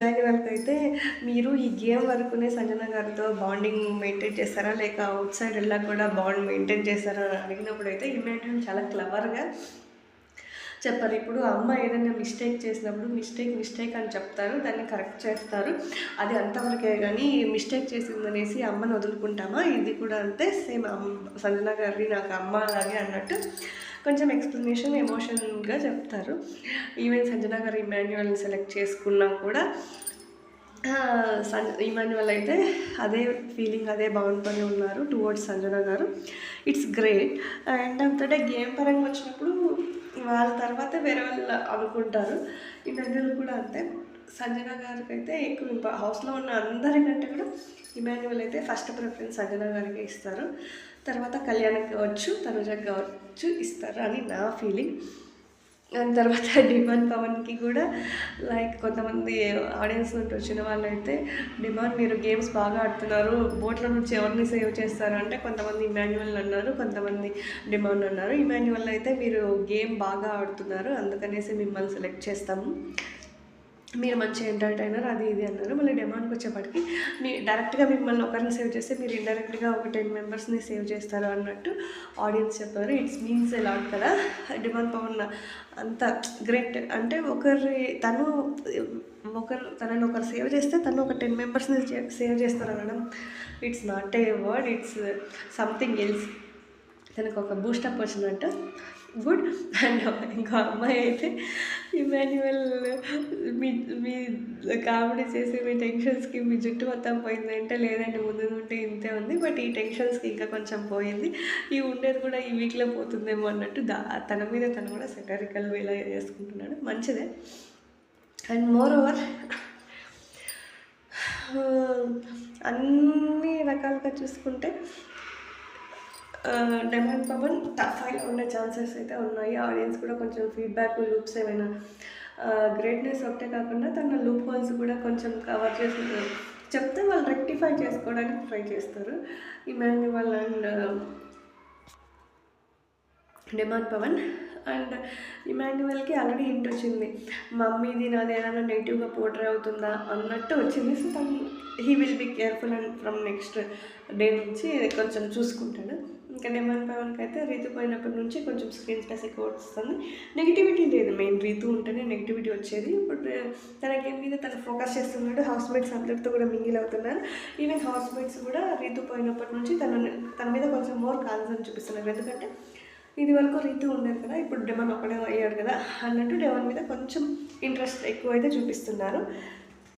దాని వరకు అయితే మీరు ఈ గేమ్ వరకునే సంజన గారితో బాండింగ్ మెయింటైన్ చేస్తారా? లేక అవుట్ సైడ్ వెళ్ళాక కూడా బాండ్ మెయింటైన్ చేస్తారా? అని అడిగినప్పుడు అయితే ఇమాన్యుల్ చాలా క్లవర్గా చెప్పారు. ఇప్పుడు అమ్మ ఏదైనా మిస్టేక్ చేసినప్పుడు మిస్టేక్ మిస్టేక్ అని చెప్తారు. దాన్ని కరెక్ట్ చేస్తారు. అది అంతవరకే కానీ మిస్టేక్ చేసిందనేసి అమ్మను వదులుకుంటామా? ఇది కూడా అంతే. సేమ్ అమ్మ సంజన గారి నాకు అమ్మ అలాగే అన్నట్టు కొంచెం ఎక్స్ప్లెనేషన్ ఎమోషన్గా చెప్తారు. ఈవెన్ సంజన గారు ఇమాన్యువల్ని సెలెక్ట్ చేసుకున్నా కూడా ఆ, ఇమాన్యువల్ అయితే అదే ఫీలింగ్ అదే బాగుంటూనే ఉన్నారు టువర్డ్స్ సంజన గారు. ఇట్స్ గ్రేట్ అండ్ అంతటే గేమ్ పరంగా వచ్చినప్పుడు వాళ్ళ తర్వాత వేరే వాళ్ళు అనుకుంటారు. ఇమాన్యువల్ కూడా అంతే. సంజన గారికి అయితే ఎక్కువ హౌస్లో ఉన్న అందరికంటే కూడా ఇమాన్యువల్ అయితే ఫస్ట్ ప్రిఫరెన్స్ సంజన గారికి ఇస్తారు. తర్వాత కళ్యాణ్కి కావచ్చు తనుజ కావచ్చు ఇస్తారు అని నా ఫీలింగ్. దాని తర్వాత డిమాండ్ పవన్కి కూడా లైక్ కొంతమంది ఆడియన్స్ నుండి వచ్చిన వాళ్ళు అయితే డిమాండ్ మీరు గేమ్స్ బాగా ఆడుతున్నారు బోట్ల నుంచి ఎవరిని సేవ్ చేస్తారు? అంటే కొంతమంది ఇమాన్యువల్ అన్నారు కొంతమంది డిమాండ్ అన్నారు. ఇమాన్యువల్ అయితే మీరు గేమ్ బాగా ఆడుతున్నారు అందుకనేసి మిమ్మల్ని సెలెక్ట్ చేస్తాము. మీరు మంచి ఎంటర్టైనర్ అది ఇది అన్నారు. మళ్ళీ డిమాండ్కి వచ్చేప్పటికి మీ డైరెక్ట్గా మిమ్మల్ని ఒకరిని సేవ్ చేస్తే మీరు ఇండైరెక్ట్గా ఒక టెన్ మెంబర్స్ని సేవ్ చేస్తారు అన్నట్టు ఆడియన్స్ చెప్పారు. ఇట్స్ మీన్స్ ఎలాట్ కదా. డిమాండ్ పవన్ అంత గ్రేట్ అంటే ఒకరి తను ఒకరు తనని ఒకరు సేవ్ చేస్తే తను ఒక టెన్ మెంబర్స్ని సేవ్ చేస్తారు అనడం it's not a word it's something else తనకు ఒక బూస్టప్ వచ్చినట్టు గుడ్ అండ్ ఇంకో అమ్మాయి అయితే ఇమాన్యువల్ మీ మీ కామెడీ చేసి మీ టెన్షన్స్కి మీ జుట్టు మొత్తం పోయిందంటే లేదంటే ముందు నుండి ఇంతే ఉంది. బట్ ఈ టెన్షన్స్కి ఇంకా కొంచెం పోయింది. ఈ ఉండేది కూడా ఈ వీక్లో పోతుందేమో అన్నట్టు దా తన మీద తను కూడా సెటరికల్ వేలా చేసుకుంటున్నాడు మంచిదే. అండ్ మోర్ ఓవర్ అన్ని రకాలుగా చూసుకుంటే డెమాండ్ పవన్ టఫ్ ఉండే ఛాన్సెస్ అయితే ఉన్నాయి. ఆడియన్స్ కూడా కొంచెం ఫీడ్బ్యాక్ లూప్స్ ఏమైనా గ్రేట్నెస్ ఒకటే కాకుండా తన లూప్ హోల్స్ కూడా కొంచెం కవర్ చేసి చెప్తే వాళ్ళు రెక్టిఫై చేసుకోవడానికి ట్రై చేస్తారు. Emmanuel and demand Pavan. And ఇమాన్యువల్కి already hint వచ్చింది. మమ్మీది నాది ఏదైనా నెగిటివ్గా పోర్ట్రే అవుతుందా? అన్నట్టు వచ్చింది. సో తను he will be careful and from next day నుంచి కొంచెం చూసుకుంటాడు. ఇంకా డిమాండ్ పవన్కి అయితే రీతు పోయినప్పటి నుంచి కొంచెం స్క్రీన్ స్పేస్ ఎక్కువ వస్తుంది. నెగిటివిటీ లేదు మెయిన్ రీతు ఉంటేనే నెగిటివిటీ వచ్చేది. ఇప్పుడు తన గేమ్ మీద తను ఫోకస్ చేస్తున్నాడు. హౌస్ మేట్స్ అందరితో కూడా మింగిల్ అవుతున్నారు. ఈవెన్ హౌస్ మేట్స్ కూడా రీతు పోయినప్పటి నుంచి తన తన మీద కొంచెం మోర్ కాన్సర్న్ చూపిస్తున్నారు. ఎందుకంటే ఇది వరకు రీతు ఉండేది కదా ఇప్పుడు డెమన్ ఒకడే అయ్యాడు కదా అన్నట్టు డెమన్ మీద కొంచెం ఇంట్రెస్ట్ ఎక్కువ అయితే చూపిస్తున్నారు.